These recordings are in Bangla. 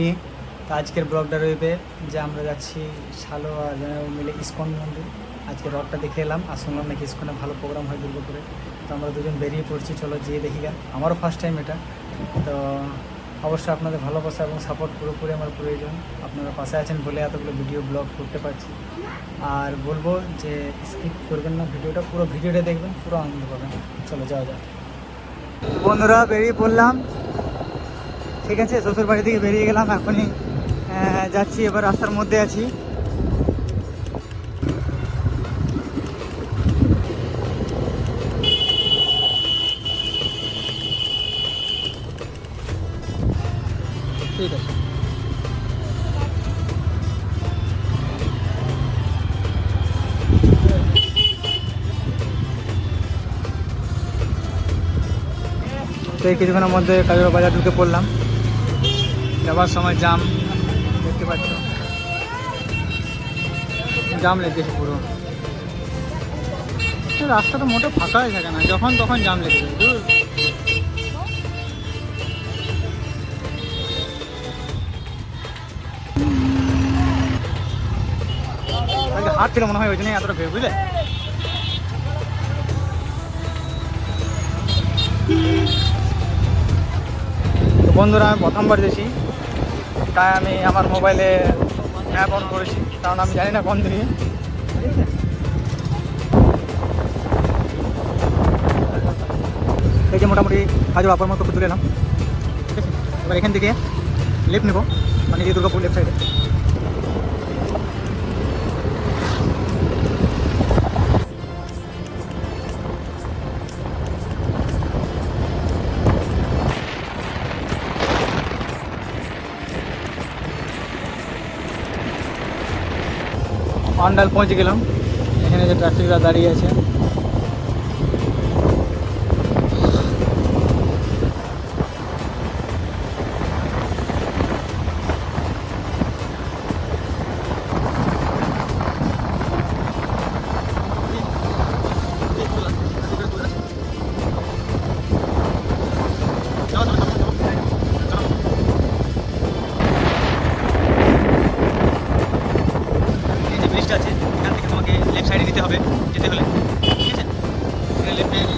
নিয়ে। তো আজকের ব্লগটা রয়েছে যে আমরা যাচ্ছি শালো আর মিলে ইস্কন মন্দির। আজকে রথটা দেখে এলাম আর শুনলাম নাকি ইস্কনে ভালো প্রোগ্রাম হয় দুর্গাপুরে। তো আমরা দুজন বেরিয়ে পড়ছি, চলো যেয়ে দেখি গা। আমারও ফার্স্ট টাইম এটা। তো অবশ্যই আপনাদের ভালোবাসা এবং সাপোর্ট পুরোপুরি আমার প্রয়োজন। আপনারা পাশে আছেন বলে এতগুলো ভিডিও ব্লগ করতে পারছি। আর বলব যে স্কিপ করবেন না ভিডিওটা, পুরো ভিডিওটা দেখবেন, পুরো আনন্দ পাবেন। চলো যাওয়া যাক। বন্ধুরা, বেরিয়ে পড়লাম। ঠিক আছে শ্বশুর বাড়ি থেকে বেরিয়ে গেলাম এখনই যাচ্ছি এবার রাস্তার মধ্যে আছি। ঠিক আছে। তো এই কিছুক্ষণের মধ্যে কাজুর বাজার ঢুকে পড়লাম। যাবার সময় জাম দেখতে পাচ্ছ। জাম লেগেছে পুরো। রাস্তা তো মোটে ফাঁকাই থাকে না, যখন তখন জাম লেগে যায়, দূর। হাট ছিল, মনে হয় ওই জন্যই এতটা ভিড় বুঝলে? বন্ধুরা আমি প্রথমবার দেখি। তাই আমি আমার মোবাইলে অ্যাপ অন করেছি, কারণ আমি জানি না কোন দিকে। এই যে মোটামুটি হাজার আপার মতো তুলে এলাম এবার এখান থেকে লেফট নেব মানে যে দুর্গাপুর লেফট সাইডে পান্ডাল পৌঁছে গেলাম। এখানে যে ট্রাফিকরা দাঁড়িয়ে আছে।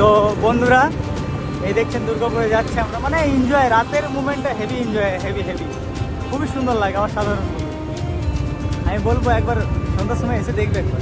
তো বন্ধুরা, এই দেখছেন দুর্গাপুরে যাচ্ছে আমরা। মানে এনজয় রাতের মুভমেন্টটা হেভি এনজয় হেভি হেভি খুবই সুন্দর লাগে আমার সাধারণ। আমি বলব একবার সন্ধ্যার সময় এসে দেখবে একবার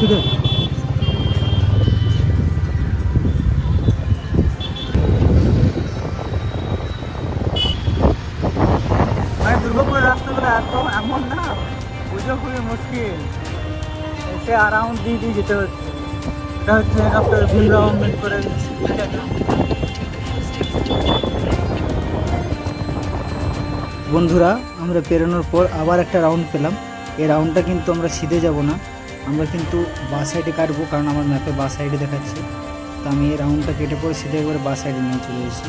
রাউন্ড সিটে মানে দুর্গাপুরের রাস্তাগুলো এত এমন না বুঝো খুবই মুশকিল। এসে আরাউন্ড দিয়ে দিয়ে যেতে হচ্ছে। এটা হচ্ছে ডক্টর ভীমরাও আম্বেদকরের বন্ধুরা আমরা পেরোনোর পর আবার একটা রাউন্ড পেলাম। এই রাউন্ডটা কিন্তু আমরা সিধে যাব না। আমরা কিন্তু বাঁ সাইডে কাটবো, কারণ আমার ম্যাপে বাঁ সাইডে দেখাচ্ছে। তো আমি এই রাউন্ডটা কেটে পরে সিধে একবারে বাঁ সাইডে নিয়ে চলে এসেছি।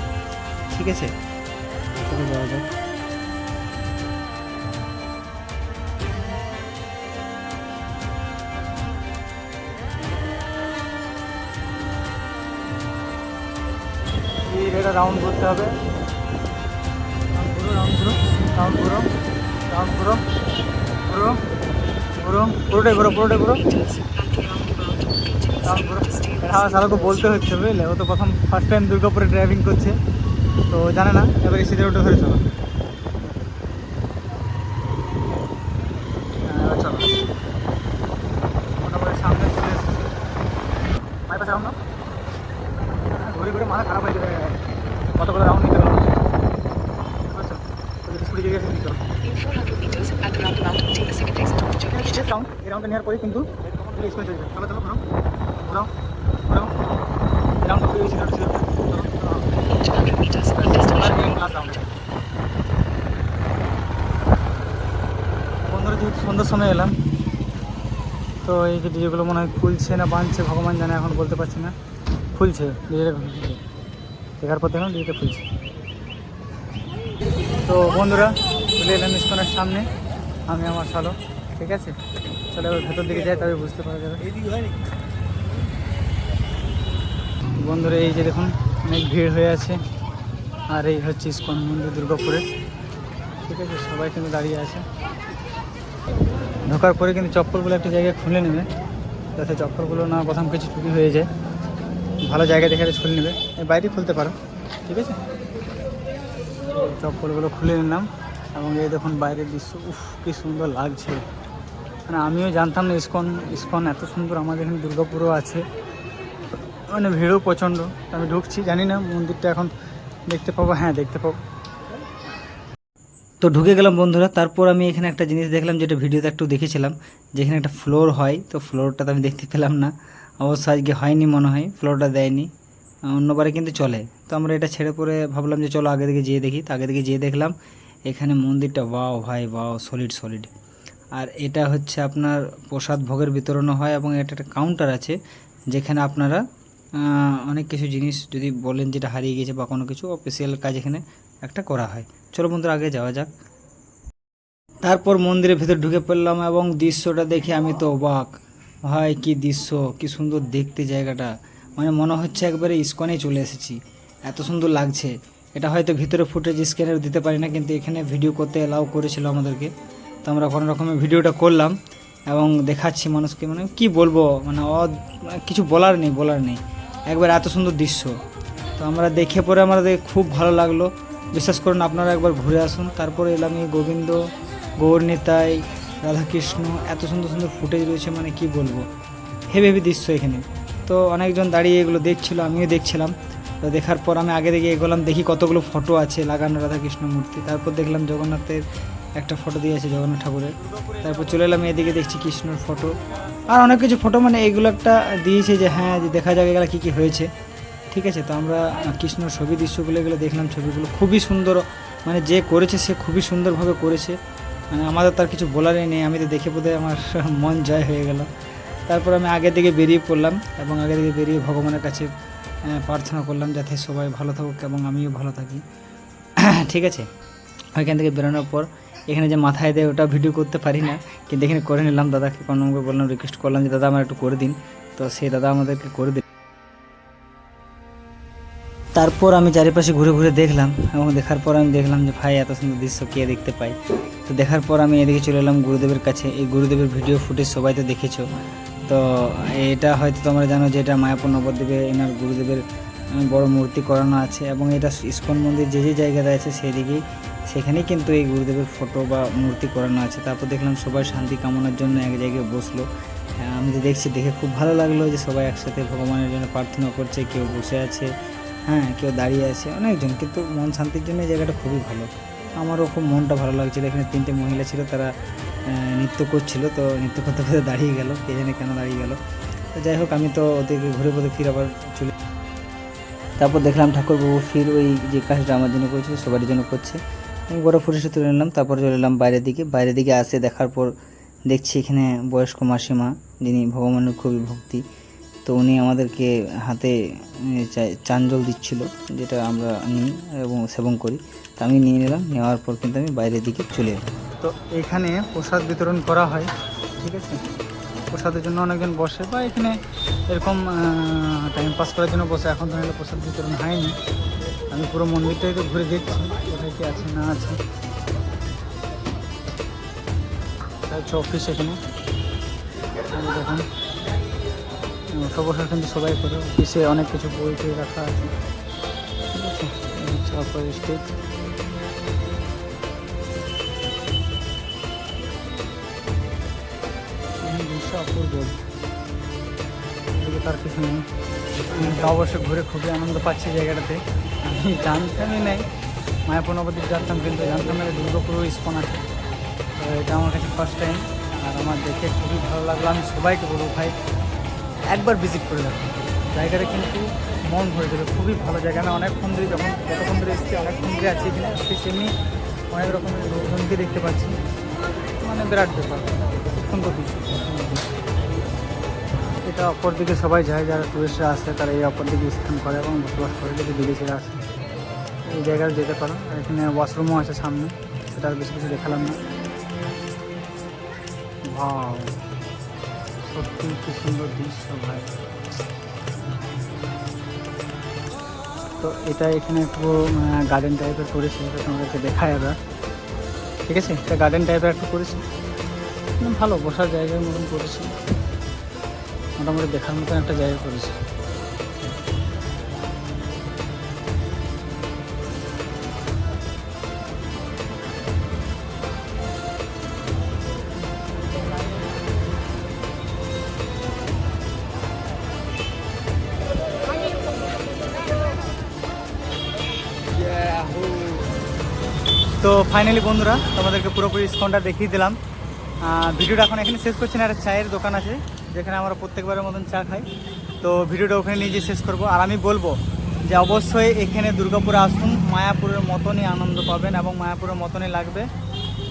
ঠিক আছে? চলে যাওয়া যাক রাউন্ড করতে হবে। পুরো রাউন্ড পুরো রাউন্ড ঘুরো রাউন্ড ঘুরো ঘুরো ঘুরো পুরোটাই ঘুরো পুরোটাই ঘুরো হ্যাঁ সারাকে বলতে হচ্ছে, বুঝলে? ও তো প্রথম ফার্স্ট টাইম দুর্গাপুরে ড্রাইভিং করছে। তো জানে না, এবার সিধে রোডে ধরে চলো হ্যাঁ, এবার চলো মোটামুটি সামনে চলে এসেছি বাইপাস রাউন্ড না ঘুরে ঘুরে মাথা খারাপ হয়ে যাবে কতগুলো রাউন্ড নিতে গেলাম বুঝছ স্কুটি গিয়ে গেছে চলো In 400 meters, at the roundabout, take the second exit onto Jagdish শেষ রাউন্ড এই রাউন্ডটা নেওয়ার পরে কিন্তু স্কুলে চলে যাবে চলো চলো ঘুরো ঘুরো ঘুরো এই রাউন্ডটা ঘুরে গেছি চলো চলো In 200 meters, in destination. Last round বন্ধুরা যেহেতু সন্ধ্যার সময় এলাম তো এই যে ডিজেগুলো মনে হয় খুলছে না বাঁধছে ভগবান জানে এখন বলতে পারছি না। খুলছে ডিজেটা খুলছে দেখার পর দেখলাম ডিজেটা খুলছে। তো বন্ধুরা চলে এলাম ইস্কনের সামনে আমি আমার সালো ঠিক আছে? চলে এবার ভেতর দিকে যাই, তবে বুঝতে পারা যাবে। বন্ধুরা, এই যে দেখুন, অনেক ভিড় হয়ে আছে। আর এই হচ্ছে ইস্কন মন্দির দুর্গাপুরে। ঠিক আছে, সবাই কিন্তু দাঁড়িয়ে আছে। ঢোকার পরে কিন্তু চপ্পলগুলো একটা জায়গায় খুলে নেবে। যাতে চপ্পলগুলো না প্রথম কিছু চুরি হয়ে যায়। ভালো জায়গা দেখে খুলে নেবে। বাইরে খুলতে পারো। ঠিক আছে? চপ্পলগুলো খুলে নিলাম। এবং এই দেখুন, বাইরের দৃশ্য, উফ, কি সুন্দর লাগছে। মানে আমিও জানতাম না ইস্কন ইস্কন এত সুন্দর, আমাদের এখানে দুর্গাপুরও আছে। মানে ভিড়ও প্রচণ্ড। আমি ঢুকছি, জানি না, মন্দিরটা এখন দেখতে পাবো। হ্যাঁ দেখতে পাবো। তো ঢুকে গেলাম বন্ধুরা, তারপর আমি এখানে একটা জিনিস দেখলাম যেটা ভিডিওতে একটু দেখেছিলাম, যেখানে একটা ফ্লোর হয়। তো ফ্লোরটা তো আমি দেখতে পেলাম না। অবশ্য আজকে হয়নি মনে হয়, ফ্লোরটা দেয়নি। অন্যবারে কিন্তু চলে। তো আমরা এটা ছেড়ে পরে ভাবলাম যে চলো আগে দিকে যেয়ে দেখি। তো আগে দিকে যেয়ে দেখলাম, এখানে মন্দিরটা বাও ভাই বাও সলিড সলিড আর এটা হচ্ছে আপনার প্রসাদ ভোগের বিতরণও হয় এবং এটা একটা কাউন্টার আছে, যেখানে আপনারা অনেক কিছু জিনিস যদি বলেন যেটা হারিয়ে গেছে বা কোনো কিছু অফিসিয়াল কাজ এখানে একটা করা হয়। চলো বন্ধুরা, আগে যাওয়া যাক। তারপর মন্দিরের ভেতর ঢুকে পড়লাম এবং দৃশ্যটা দেখে আমি তো অবাক। হয় কি দৃশ্য, কি সুন্দর দেখতে জায়গাটা। মানে মনে হচ্ছে একবারে ইস্কনে চলে এসেছি। এত সুন্দর লাগছে। এটা হয়তো ভিতরে ফুটেজ স্ক্যানের দিতে পারি না, কিন্তু এখানে ভিডিও করতে এলাও করেছিল আমাদেরকে। তো আমরা কোনো রকমের ভিডিওটা করলাম এবং দেখাচ্ছি মানুষকে মানে কি বলব মানে অ- কিছু বলার নেই বলার নেই। একবার এত সুন্দর দৃশ্য। তো আমরা দেখে পরে আমাদের খুব ভালো লাগল। বিশ্বাস করুন, আপনারা একবার ঘুরে আসুন। তারপরে এলাম এই গোবিন্দ গৌর নিতাই রাধাকৃষ্ণ, এত সুন্দর সুন্দর ফুটেজ রয়েছে মানে কি বলব। হেভি হেভি দৃশ্য এখানে। তো অনেকজন দাঁড়িয়ে এগুলো দেখছিল, আমিও দেখছিলাম। তো দেখার পর আমি আগে দিকে এগোলাম, দেখি কতগুলো ফটো আছে লাগানো রাধাকৃষ্ণ মূর্তি। তারপর দেখলাম জগন্নাথের একটা ফটো দিয়েছে জগন্নাথ ঠাকুরের। তারপর চলে এলাম এদিকে দেখছি কৃষ্ণর ফটো আর অনেক কিছু ফটো মানে এগুলো একটা দিয়েছে যে হ্যাঁ যে দেখা যাবে এগুলো কী কী হয়েছে। ঠিক আছে, তো আমরা কৃষ্ণর ছবি দৃশ্যগুলো এগুলো দেখলাম, ছবিগুলো খুবই সুন্দর। মানে যে করেছে সে খুবই সুন্দরভাবে করেছে। মানে আমাদের তার কিছু বলারই নেই, আমি তো দেখে বোধহয় আমার মন জয় হয়ে গেল। তারপর আমি আগে থেকে বেরিয়ে পড়লাম এবং আগে থেকে বেরিয়ে ভগবানের কাছে প্রার্থনা করলাম যাতে সবাই ভালো থাকুক এবং আমিও ভালো থাকি। ঠিক আছে, ওইখান থেকে বেরোনোর পর এখানে যে মাথায় দেয় ওটা ভিডিও করতে পারি না, কিন্তু এখানে করে নিলাম, দাদাকে কোনো বললাম রিকোয়েস্ট করলাম যে, দাদা, আমার একটু করে দিন। তো সেই দাদা আমাদেরকে করে দিল। তারপর আমি চারিপাশে ঘুরে ঘুরে দেখলাম, এবং দেখার পর আমি দেখলাম যে, ভাই, এত সুন্দর দৃশ্য কে দেখতে পাই তো দেখার পর আমি এদিকে চলে এলাম গুরুদেবের কাছে। এই গুরুদেবের ভিডিও ফুটেজ সবাই তো দেখেছ। তো এটা হয়তো তোমরা জানো যে, এটা মায়াপুর নবদ্বীপে এনার গুরুদেবের বড় মূর্তি করানো আছে, এবং এটা ইস্কন মন্দির যে যে জায়গাতে আছে, সেদিকেই সেখানেই কিন্তু এই গুরুদেবের ফটো বা মূর্তি করানো আছে। তারপর দেখলাম সবাই শান্তি কামনার জন্য এক জায়গায় বসল। হ্যাঁ, আমি তো দেখছি দেখে খুব ভালো লাগল যে সবাই একসাথে ভগবানের জন্য প্রার্থনা করছে কেউ বসে আছে হ্যাঁ কেউ দাঁড়িয়ে আছে অনেকজন। কিন্তু মন শান্তির জন্য এই জায়গাটা খুবই ভালো। আমারও খুব মনটা ভালো লাগছিল। এখানে তিনটে মহিলা ছিল তারা নৃত্য করছিল। তো নৃত্য করতে করতে দাঁড়িয়ে গেল কে জানে কেন দাঁড়িয়ে গেল। তো যাই হোক আমি তো ওদেরকে ঘুরে ঘুরে ফিরে আবার চলে তারপর দেখলাম ঠাকুরবাবু ফির ওই যে কাজটা আমার জন্য করেছিল সবার জন্য করছে। বড় ফুটেজে তুলে নিলাম তারপর চলে এলাম বাইরের দিকে। বাইরের দিকে আসে, দেখার পর দেখছি এখানে বয়স্ক মাসিমা, যিনি ভগবানের খুবই ভক্তি। তো উনি আমাদেরকে হাতে চাঞ্জল দিচ্ছিল, যেটা আমরা নিই এবং সেবন করি। তো আমি নিয়ে নিলাম, নেওয়ার পর কিন্তু আমি বাইরের দিকে চলে এলাম। তো এখানে প্রসাদ বিতরণ করা হয়, ঠিক আছে? প্রসাদের জন্য অনেকজন বসে বা এখানে এরকম টাইম পাস করার জন্য বসে। এখন তো প্রসাদ বিতরণ হয়নি। আমি পুরো মন্দিরটাই তো ঘুরে দেখছি। কি আছে, না আছে? অফিস এখানে। এই যে দেখুন, ওঠা কিন্তু সবাই করে। অফিসে অনেক কিছু বই টই রাখা আছে। ঠিক আছে তার কিছু নেই আমি অবশ্যই ঘুরে খুবই আনন্দ পাচ্ছি জায়গাটাতে। আমি জানতামই নাই। মায়াপুর নবদ্বীপ জানতাম কিন্তু জানতাম না দুর্গাপুর ইস্কন আছে। তো এটা আমার কাছে ফার্স্ট টাইম আর আমার দেখে খুবই ভালো লাগল। আমি সবাইকে বলব ভাই, একবার ভিজিট করে দেখো। জায়গাটা কিন্তু মন ভরে যাবে, খুবই ভালো জায়গা। না অনেকক্ষণ ধরে যখন যতক্ষণ ধরে এসেছি, অনেকক্ষণ ধরে আছি এখানে আজকে সেমনি অনেক রকমের লোকজনকে দেখতে পাচ্ছি। মানে বিরাট ব্যাপার, সুন্দর সুন্দর এটা অপর দিকে সবাই যায়, যারা টুরিস্টরা আসে, তারা এই অপর দিকে স্থান করে এবং বসবাস করে, যদি বিদেশিরা আসে। এই জায়গায় যেতে পারো। আর এখানে ওয়াশরুমও আছে সামনে। সেটা আর বেশি কিছু দেখালাম না। ভাও সত্যি কি সুন্দর দৃশ্য ভাই। তো এটা এখানে একটু গার্ডেন টাইপের করেছে এটা তোমাদেরকে দেখায় এবার। ঠিক আছে? এটা গার্ডেন টাইপের একটু করেছে ভালো, বসার জায়গার মতন করেছে মোটামুটি দেখার মতন একটা জায়গা করেছে তো ফাইনালি বন্ধুরা, তোমাদেরকে পুরোপুরি স্কনটা দেখিয়ে দিলাম। ভিডিওটা এখন এখানে শেষ করছি না, একটা চায়ের দোকান আছে, যেখানে আমরা প্রত্যেকবারের মতন চা খাই। তো ভিডিওটা ওখানে নিয়ে শেষ করব। আর আমি বলব যে অবশ্যই এখানে দুর্গাপুরে আসুন, মায়াপুরের মতনই আনন্দ পাবেন এবং মায়াপুরের মতনই লাগবে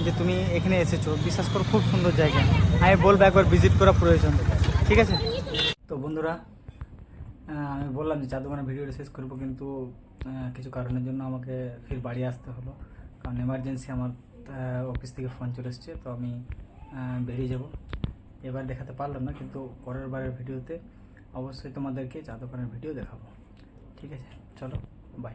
যে তুমি এখানে এসেছ। বিশ্বাস করো, খুব সুন্দর জায়গা। আমি বলব একবার ভিজিট করা প্রয়োজন। ঠিক আছে? তো বন্ধুরা আমি বললাম যে চার দোকানের ভিডিওটা শেষ করব, কিন্তু কিছু কারণের জন্য আমাকে ফির বাড়ি আসতে হলো। কারণ এমার্জেন্সি আমার অফিস থেকে ফোন চলে এসছে, তো আমি বেরিয়ে যাব। এবার দেখাতে পারলাম না, কিন্তু পরের বারের ভিডিওতে অবশ্যই তোমাদেরকে চা দোকানের ভিডিও দেখাবো। ঠিক আছে, চলো বাই